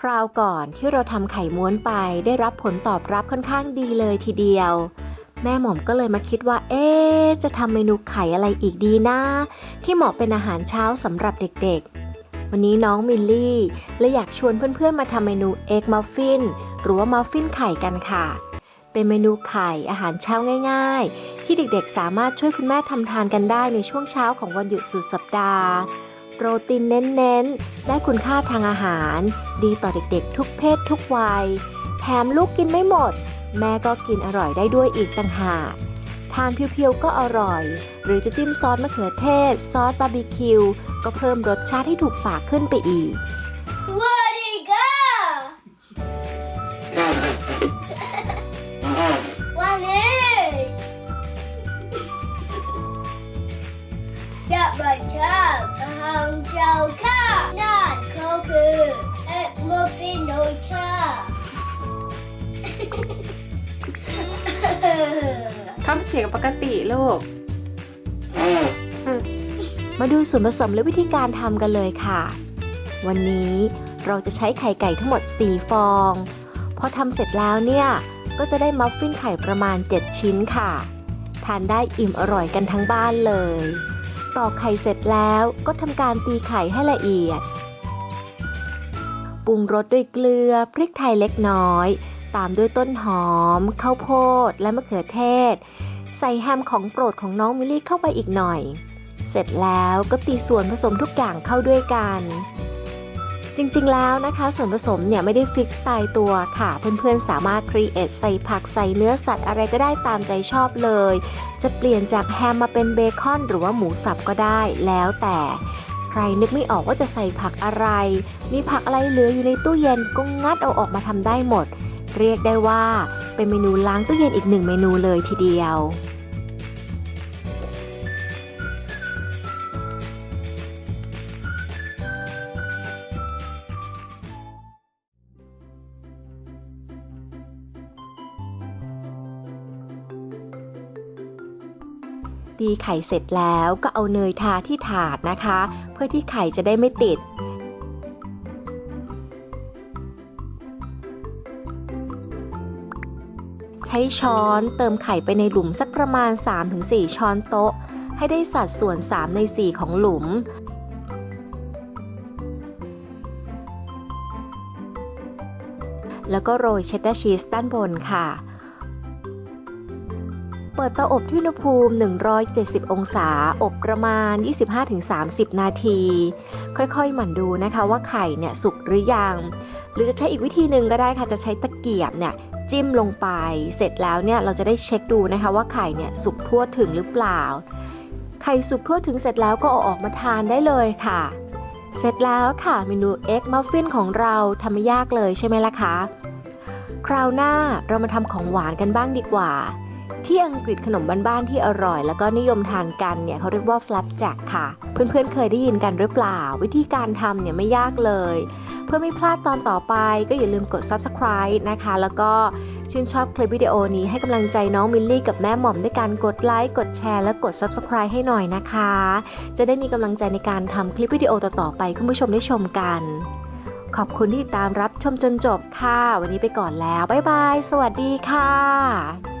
คราวก่อนที่เราทำไข่ม้วนไปได้รับผลตอบรับค่อนข้างดีเลยทีเดียว แม่หม่อมก็เลยมาคิดว่า เอ๊จะทำเมนูไข่อะไรอีกดีนะ ที่เหมาะเป็นอาหารเช้าสำหรับเด็กๆ วันนี้น้องมิลลี่เลยอยากชวนเพื่อนๆมาทำเมนูเอ็กมัฟฟินหรือว่ามัฟฟินไข่กันค่ะ เป็นเมนูไข่อาหารเช้าง่าย ๆ ที่เด็กๆ สามารถช่วยคุณแม่ทำทานกันได้ในช่วงเช้าของวันหยุดสุดสัปดาห์ โปรตีนเน้นๆ ได้คุณค่าทางอาหาร ดีต่อเด็กๆ ทุกเพศทุกวัย แถมลูกกินไม่หมด แม่ก็กินอร่อยได้ด้วยอีกต่างหาก ทานเพียวๆ ก็อร่อย หรือจะจิ้มซอสมะเขือเทศ ซอสบาร์บีคิว ก็เพิ่มรสชาติให้ถูกปากขึ้นไปอีก Where'd he go? Wally! Get my job. Um, Joker. Not Coco. At Muffin no car. ทำเสียงปกติลูก มาดูส่วนผสมและวิธีการทำกันเลยค่ะ วันนี้เราจะใช้ไข่ไก่ทั้งหมด 4 ฟอง พอทำเสร็จแล้วเนี่ย ก็จะได้มัฟฟินไข่ประมาณ 7 ชิ้นค่ะ ทานได้อิ่มอร่อยกันทั้งบ้านเลย ตอกไข่เสร็จแล้วก็ทำการตีไข่ให้ละเอียด ปรุงรสด้วยเกลือพริกไทยเล็กน้อย ตามด้วยต้นหอม ข้าวโพด และมะเขือเทศ ใส่แฮมของโปรดของน้องมิลลี่เข้าไปอีกหน่อย เสร็จแล้วก็ตีส่วนผสมทุกอย่างเข้าด้วยกัน จริงๆแล้วนะคะ ส่วนผสมเนี่ยไม่ได้ฟิกซ์ตายตัวค่ะ เพื่อนๆสามารถครีเอทใส่ผักใส่เนื้อสัตว์อะไรก็ได้ตามใจชอบเลย จะเปลี่ยนจากแฮมมาเป็นเบคอน หรือว่าหมูสับก็ได้แล้วแต่ใครนึกไม่ออกว่าจะใส่ผักอะไร มีผักอะไรเหลืออยู่ในตู้เย็นก็งัดเอาออกมาทำได้หมด เรียกได้ว่าเป็นเมนูล้างตู้เย็นอีกหนึ่งเมนูเลยทีเดียว ตีไข่เสร็จแล้วก็เอาเนยทาที่ถาดนะคะ เพื่อที่ไข่จะได้ไม่ติดใช้ช้อนเติมไข่ไปในหลุมสักประมาณ 3-4 ช้อนโต๊ะ ให้ได้สัดส่วน 3 ใน 4 ของหลุม แล้วก็โรยเชดดาร์ชีสด้านบนค่ะ เปิดเตาอบที่อุณหภูมิ 170 องศา อบประมาณ 25-30 นาที ค่อยๆ หมั่นดูนะคะว่าไข่เนี่ยสุกหรือยัง หรือจะใช้อีกวิธีหนึ่งก็ได้ค่ะ จะใช้ตะเกียบเนี่ยจิ้มลงไป เสร็จแล้วเนี่ยเราจะได้เช็คดูนะคะว่าไข่เนี่ยสุกทั่วถึงหรือเปล่า ไข่สุกทั่วถึงเสร็จแล้วก็เอาออกมาทานได้เลยค่ะ เสร็จแล้วค่ะเมนูเอ็กมัฟฟินของเราทำไม่ยากเลยใช่ไหมล่ะคะ คราวหน้าเรามาทำของหวานกันบ้างดีกว่า ที่อังกฤษขนมบ้านๆที่อร่อย แล้วก็นิยมทานกันเนี่ยเขาเรียกว่า flapjack ค่ะ เพื่อนๆเคยได้ยินกันหรือเปล่า วิธีการทำเนี่ยไม่ยากเลย เพื่อไม่พลาดตอนต่อไปก็อย่าลืมกด subscribe นะคะ แล้วก็ชื่นชอบคลิปวิดีโอนี้ให้กำลังใจน้องมิลลี่กับแม่หม่อมด้วยการกดไลค์กดแชร์และกด subscribe ให้หน่อยนะคะ จะได้มีกำลังใจในการทำคลิปวิดีโอต่อๆไปคุณผู้ชมได้ชมกัน ขอบคุณที่ติดตามรับชมจนจบค่ะ วันนี้ไปก่อนแล้ว บ๊ายบาย สวัสดีค่ะ